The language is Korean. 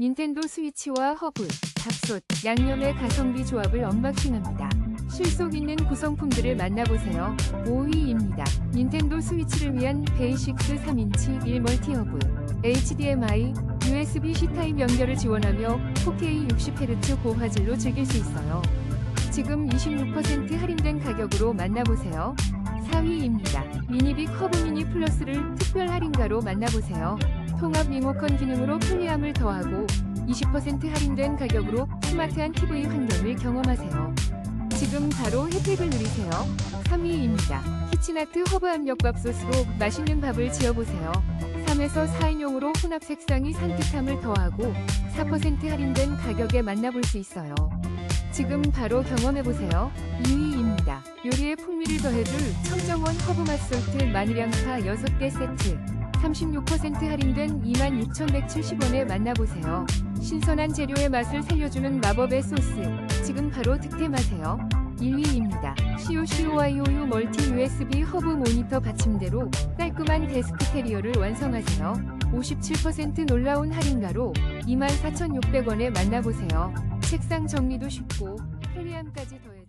닌텐도 스위치와 허브, 밥솥, 양념의 가성비 조합을 언박싱합니다. 실속 있는 구성품들을 만나보세요. 5위입니다. 닌텐도 스위치를 위한 베이식스 3인치 1멀티 허브, HDMI, USB-C 타입 연결을 지원하며 4K 60Hz 고화질로 즐길 수 있어요. 지금 26% 할인된 가격으로 만나보세요. 4위입니다. 미니빅 허브 미니 플러스를 특별 할인가로 만나보세요. 통합 리모컨 기능으로 편리함을 더하고 20% 할인된 가격으로 스마트한 TV 환경을 경험하세요. 지금 바로 혜택을 누리세요. 3위입니다. 키치나트 허브 압력밥솥으로 맛있는 밥을 지어보세요. 3에서 4인용으로 혼합 색상이 산뜻함을 더하고 4% 할인된 가격에 만나볼 수 있어요. 지금 바로 경험해보세요. 2위입니다. 요리에 풍미를 더해줄 청정원 허브 맛솔트 마늘양파 6개 세트 36% 할인된 26,170원에 만나보세요. 신선한 재료의 맛을 살려주는 마법의 소스 지금 바로 득템하세요. 1위입니다. COCOIOU 멀티 USB 허브 모니터 받침대로 깔끔한 데스크 테리어를 완성하세요. 57% 놀라운 할인가로 24,600원에 만나보세요. 책상 정리도 쉽고 편리함까지 더해